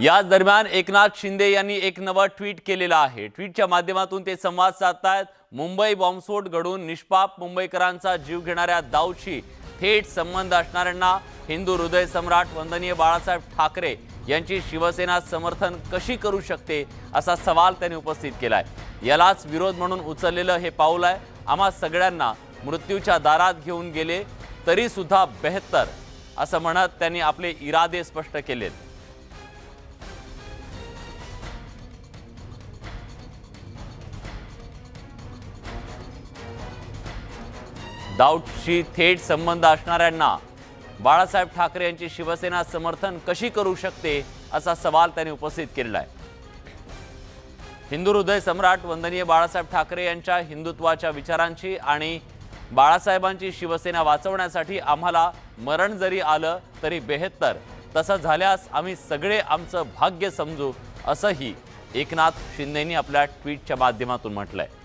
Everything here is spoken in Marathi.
याच दरम्यान एकनाथ शिंदे यांनी एक नवं ट्विट केलेलं आहे. ट्विटच्या माध्यमातून ते संवाद साधतायत. मुंबई बॉम्बस्फोट घडून निष्पाप मुंबईकरांचा जीव घेणाऱ्या दाऊशी थेट संबंध असणाऱ्यांना हिंदू हृदय सम्राट वंदनीय बाळासाहेब ठाकरे यांची शिवसेना समर्थन कशी करू शकते असा सवाल त्यांनी उपस्थित केलाय. यालाच विरोध म्हणून उचललेलं हे पाऊल आहे. आम्हा सगळ्यांना मृत्यूच्या दारात घेऊन गेले तरीसुद्धा बेहत्तर असं म्हणत त्यांनी आपले इरादे स्पष्ट केलेत. दाऊदशी थेट संबंध असणाऱ्यांना बाळासाहेब ठाकरे यांची शिवसेना समर्थन कशी करू शकते असा सवाल त्यांनी उपस्थित केलेला आहे. हिंदू हृदय सम्राट वंदनीय बाळासाहेब ठाकरे यांच्या हिंदुत्वाच्या विचारांची आणि बाळासाहेबांची शिवसेना वाचवण्यासाठी आम्हाला मरण जरी आलं तरी बेहत्तर. तसं झाल्यास आम्ही सगळे आमचं भाग्य समजू असंही एकनाथ शिंदेनी आपल्या ट्विटच्या माध्यमातून म्हटलं आहे